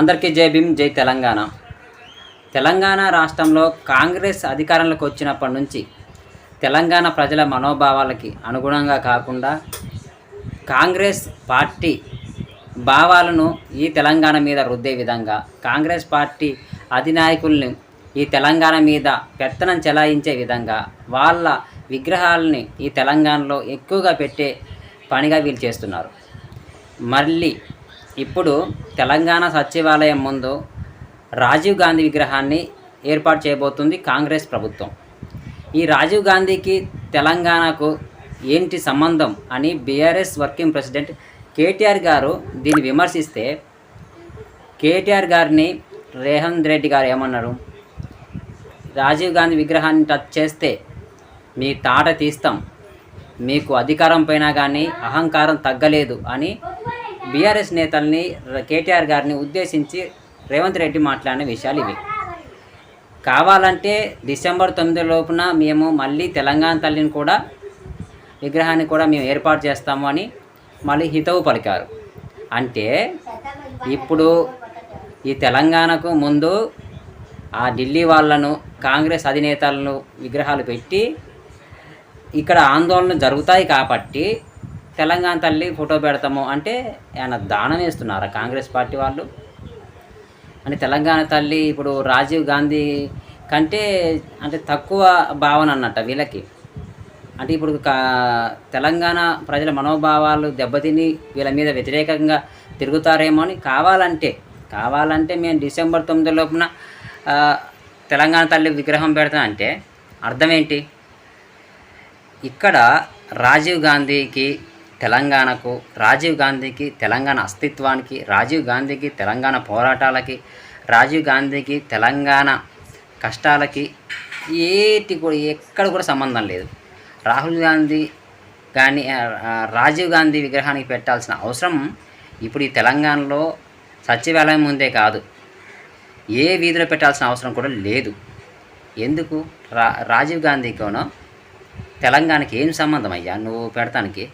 అందరికీ జై భీమ్ జై తెలంగాణ. తెలంగాణ రాష్ట్రంలో కాంగ్రెస్ అధికారంలోకి వచ్చినప్పటి నుంచి తెలంగాణ ప్రజల మనోభావాలకి అనుగుణంగా కాకుండా కాంగ్రెస్ పార్టీ భావాలను ఈ తెలంగాణ మీద రుద్దే విధంగా కాంగ్రెస్ పార్టీ అధినాయకుల్ని ఈ తెలంగాణ మీద పెత్తనం చెలాయించే విధంగా వాళ్ళ విగ్రహాలని ఈ తెలంగాణలో ఎక్కువగా పెట్టే పనిగా వీళ్ళు చేస్తున్నారు. మళ్ళీ ఇప్పుడు తెలంగాణ సచివాలయం ముందు రాజీవ్ గాంధీ విగ్రహాన్ని ఏర్పాటు చేయబోతుంది కాంగ్రెస్ ప్రభుత్వం. ఈ రాజీవ్ గాంధీకి తెలంగాణకు ఏంటి సంబంధం అని బీఆర్ఎస్ వర్కింగ్ ప్రెసిడెంట్ కేటీఆర్ గారు దీన్ని విమర్శిస్తే కేటీఆర్ గారిని రేవంత్ రెడ్డి గారు ఏమన్నారు? రాజీవ్ గాంధీ విగ్రహాన్ని టచ్ చేస్తే మీ తాట తీస్తాం మీకు అధికారం పైన కానీ అహంకారం తగ్గలేదు అని బీఆర్ఎస్ నేతల్ని కేటీఆర్ గారిని ఉద్దేశించి రేవంత్ రెడ్డి మాట్లాడిన విషయాలు ఇవి. కావాలంటే డిసెంబర్ తొమ్మిది లోపున మేము మళ్ళీ తెలంగాణ తల్లిని కూడా విగ్రహాన్ని కూడా మేము ఏర్పాటు చేస్తాము అని మళ్ళీ హితవు పలికారు. అంటే ఇప్పుడు ఈ తెలంగాణకు ముందు ఆ ఢిల్లీ వాళ్ళను కాంగ్రెస్ అధినేతలను విగ్రహాలు పెట్టి ఇక్కడ ఆందోళన జరుగుతాయి కాబట్టి తెలంగాణ తల్లి ఫోటో పెడతాము అంటే ఏమైనా దానం వేస్తున్నారా కాంగ్రెస్ పార్టీ వాళ్ళు? అంటే తెలంగాణ తల్లి ఇప్పుడు రాజీవ్ గాంధీ కంటే అంటే తక్కువ భావన అన్నట్ట వీళ్ళకి. అంటే ఇప్పుడు కా- తెలంగాణ ప్రజల మనోభావాలు దెబ్బతిని వీళ్ళ మీద వ్యతిరేకంగా తిరుగుతారేమో అని కావాలంటే కావాలంటే మేము డిసెంబర్ తొమ్మిది లోపున తెలంగాణ తల్లి విగ్రహం పెడతామంటే అంటే అర్థం ఏంటి? ఇక్కడ రాజీవ్ గాంధీకి తెలంగాణకు రాజీవ్ గాంధీకి తెలంగాణ అస్తిత్వానికి రాజీవ్ గాంధీకి తెలంగాణ పోరాటాలకి రాజీవ్ గాంధీకి తెలంగాణ కష్టాలకి ఏటి కూడా ఎక్కడ కూడా సంబంధం లేదు. రాహుల్ గాంధీ కానీ రాజీవ్ గాంధీ విగ్రహానికి పెట్టాల్సిన అవసరం ఇప్పుడు ఈ తెలంగాణలో సచివాలయం ముందే కాదు. ఏ వీధిలో పెట్టాల్సిన అవసరం కూడా లేదు. ఎందుకు? రా రాజీవ్ గాంధీకోనో తెలంగాణకి ఏం సంబంధం అయ్యా? నువ్వు పెడతానికి?